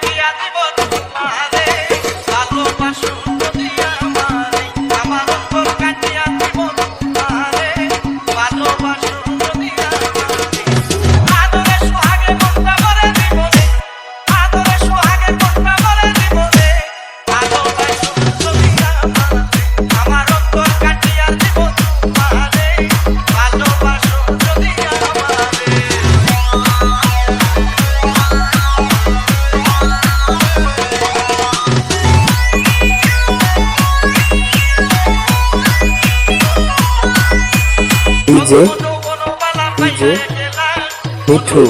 Matias, যে যে মিঠু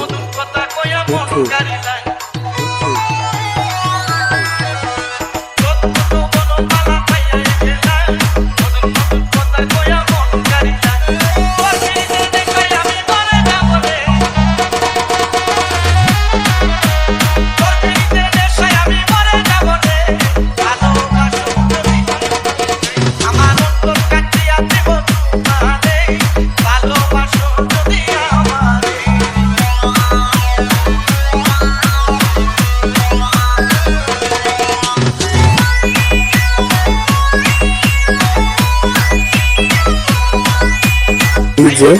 মিঠু। যে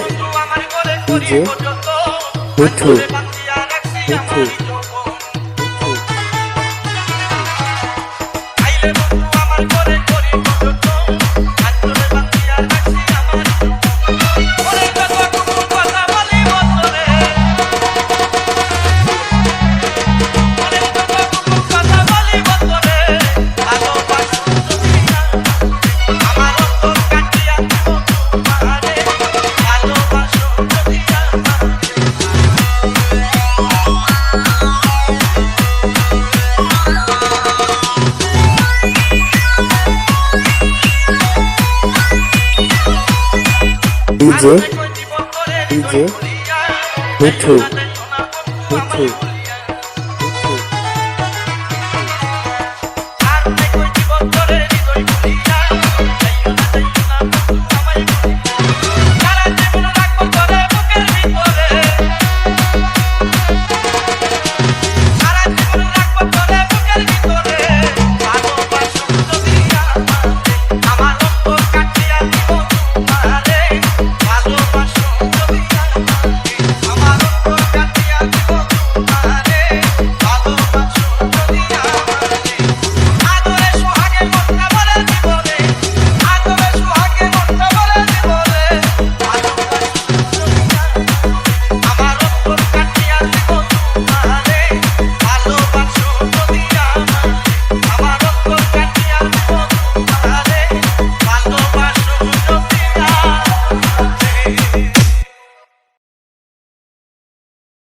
যে উঠু উঠু ডিজে ডিজে মিঠু মিঠু